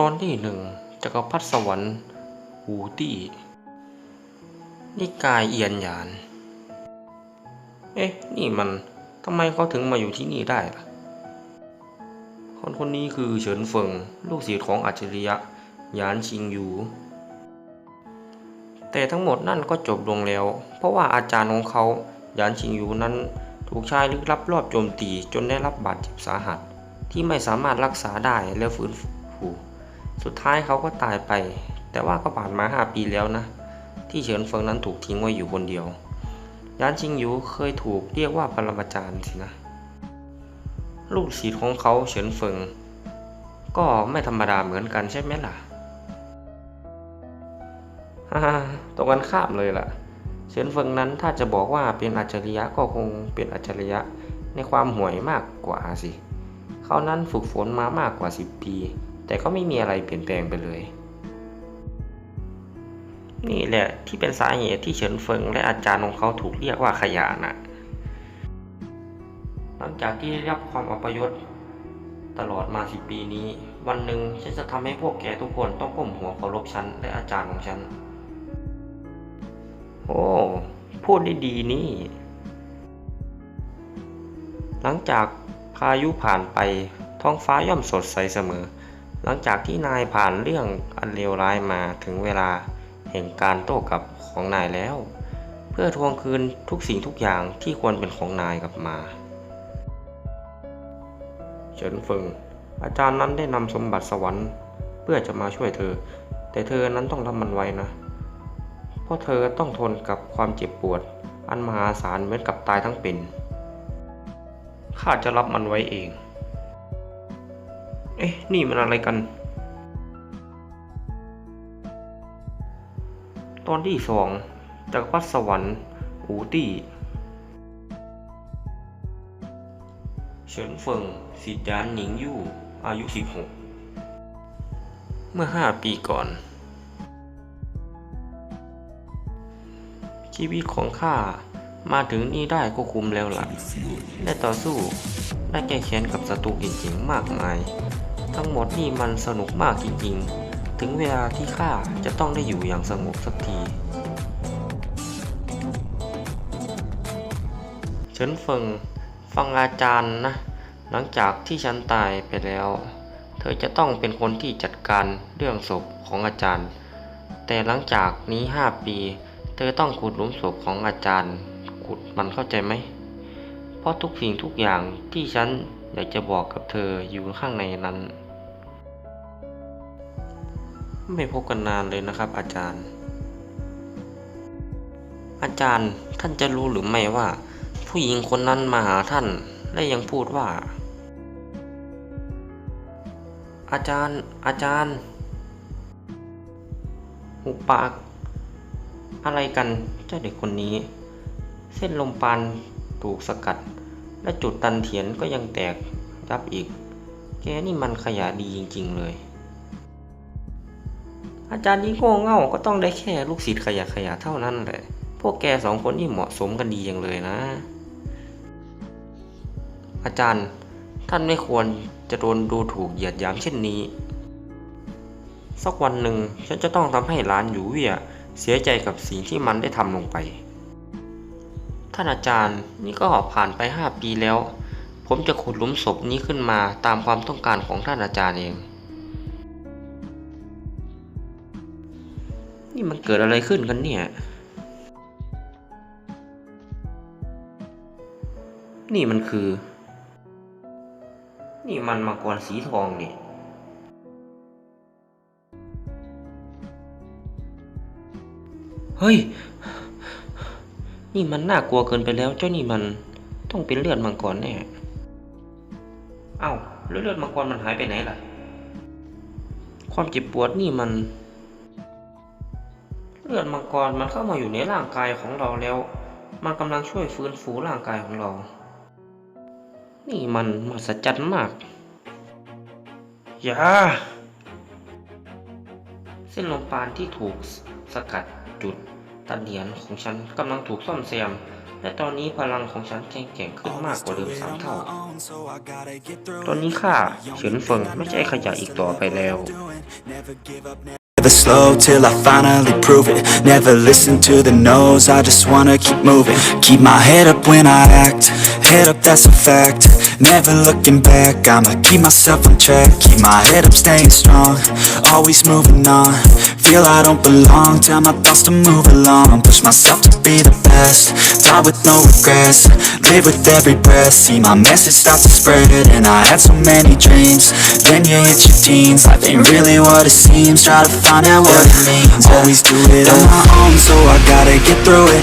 ตอนที่หนึ่งจักรพรรดิสวรรค์หูตี้ นิกายเอียนหยาน เอ๊ะ นี่มันทำไมเขาถึงมาอยู่ที่นี่ได้ล่ะ คนคนนี้คือเฉินเฟิง ลูกศิษย์ของอัจฉริยะหยานชิงหยูแต่ทั้งหมดนั่นก็จบลงแล้ว เพราะว่าอาจารย์ของเขาหยานชิงหยูนั้นถูกชายลึกลับรอบโจมตีจนได้รับบาดเจ็บสาหัส ที่ไม่สามารถรักษาได้และฟื้นฟู สุดท้ายเขาก็ตายไป แต่ว่าก็ผ่านมาห้าปีแล้วนะ ที่เฉินเฟิงนั้นถูกทิ้งไว้อยู่คนเดียว ยานชิงยูเคยถูกเรียกว่าปรมาจารย์สินะ ลูกศิษย์ของเขาเฉินเฟิง ก็ไม่ธรรมดาเหมือนกันใช่ไหมล่ะฮ่าตรงกันข้ามเลยล่ะ เฉินเฟิงนั้นถ้าจะบอกว่าเป็นอัจฉริยะก็คงเป็นอัจฉริยะในความห่วยมากกว่าสิ เขานั้นฝึกฝนมามากกว่า 10 ปี แต่ก็ไม่มีอะไรเปลี่ยนแปลงไปเลย นี่แหละที่เป็นสาเหตุที่เฉินเฟิงและอาจารย์ของเขาถูกเรียกว่าขยะน่ะหลังจากที่ได้รับความอัปยศตลอดมาสิปีนี้ วันหนึ่งฉันจะทำให้พวกแกทุกคนต้องก้มหัวเคารพฉันและอาจารย์ของฉัน โอ้ พูดได้ดีนี่ หลังจากพายุผ่านไป ท้องฟ้าย่อมสดใสเสมอ หลังจากที่นายผ่านเรื่องอันเลวร้ายมาถึงเวลาแห่งการโต้กลับของนายแล้ว เพื่อทวงคืนทุกสิ่งทุกอย่างที่ควรเป็นของนายกลับมาเฉินเฟิงอาจารย์นั้นได้นำสมบัติสวรรค์ เพื่อจะมาช่วยเธอ แต่เธอนั้นต้องรับมันไว้นะ เพราะเธอต้องทนกับความเจ็บปวด อันมหาศาลเหมือนกับตายทั้งเป็นข้าจะรับมันไว้เอง เอ๊ะ นี่มันอะไรกัน ตอนที่สองจักรพรรดิสวรรค์อูตี้เฉินเฟิงสิทธิยานหนิงยู่อายุ 16 เมื่อ 5 ปีก่อน ชีวิตของข้ามาถึงนี่ได้ก็คุ้มแล้วล่ะ ได้ต่อสู้ ได้แก้แค้นกับศัตรูจริงๆมากมาย ทั้งหมดนี่มันสนุกมากจริงๆ ถึงเวลาที่ข้าจะต้องได้อยู่อย่างสงบสักทีเฉินเฟิงฟังอาจารย์นะ หลังจากที่ฉันตายไปแล้ว เธอจะต้องเป็นคนที่จัดการเรื่องศพของอาจารย์ แต่หลังจากนี้ห้าปี เธอต้องขุดหลุมศพของอาจารย์ ขุดมันเข้าใจไหม เพราะทุกสิ่งทุกอย่างที่ฉันอยากจะบอกกับเธออยู่ข้างในนั้น ไม่พบกันนานเลยนะครับ อาจารย์ อาจารย์ท่านจะรู้หรือไม่ว่า ผู้หญิงคนนั้นมาหาท่านและยังพูดว่า อาจารย์ อาจารย์ หุบปาก อะไรกันเจ้าเด็กคนนี้ เส้นลมปานถูกสกัด และจุดตันเถียนก็ยังแตกยับอีก แกนี่มันขยะดีจริง ๆ เลย อาจารย์ยิ่งโง่เง่าก็ต้องได้แค่ลูกศิษย์ขยะขยะเท่านั้นแหละ พวกแกสองคนนี่เหมาะสมกันดีอย่างเลยนะ อาจารย์ท่านไม่ควรจะโดนดูถูกเหยียดหยามเช่นนี้ สักวันหนึ่งฉันจะต้องทำให้หลานอยู่เวียเสียใจกับสิ่งที่มันได้ทำลงไป ท่านอาจารย์นี่ก็ผ่านไปห้าปีแล้ว ผมจะขุดหลุมศพนี้ขึ้นมาตามความต้องการของท่านอาจารย์เอง มันเกิดอะไรขึ้นกันเนี่ย นี่มันคือ นี่มันมังกรสีทองนี่เฮ้ย นี่มันน่ากลัวเกินไปแล้ว เจ้านี่มันต้องเป็นเลือดมังกรแน่ เอ้าแล้วเลือดมังกรมันหายไปไหนล่ะ ความเจ็บปวดนี่มัน เลือดมังกรมันเข้ามาอยู่ในร่างกายของเราแล้ว มันกำลังช่วยฟื้นฟูร่างกายของเรา นี่มันมหัศจรรย์มาก อย่า เส้นลมปราณที่ถูกสกัดจุดตันเหรียญของฉันกำลังถูกซ่อมแซมและตอนนี้พลังของฉันแข็งแกร่งขึ้นมากกว่าเดิมสามเท่า ตอนนี้ข้าเฉินเฟิงไม่ใช่ขยะอีกต่อไปแล้ว Never slow till I finally prove it. Never listen to the no's, I just wanna keep moving. Keep my head up when I act, head up that's a fact. Never looking back, I'ma keep myself on track Keep my head up staying strong, always moving on. Feel I don't belong, tell my thoughts to move along. Push myself to be the best, die with no regrets. Live with every breath, see my message start to spread And I had so many dreams, then you hit your teens. Life ain't really what it seems, try to find out what it means. Always do it on my own, so I gotta get through it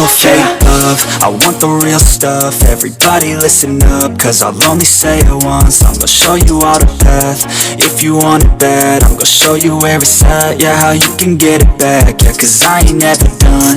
no fake love, I want the real stuff, everybody listen up, cause I'll only say it once, I'm gonna show you all the path, if you want it bad, I'm gonna show you where it's at, yeah, how you can get it back, yeah, cause I ain't never done,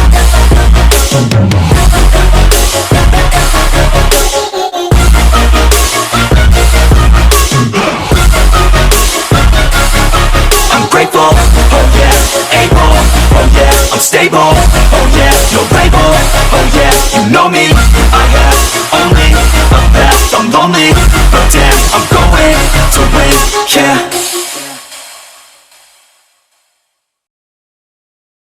Oh yeah, no label, oh yeah, you know me, I have only a path, I'm lonely, but damn, I'm going to win, yeah.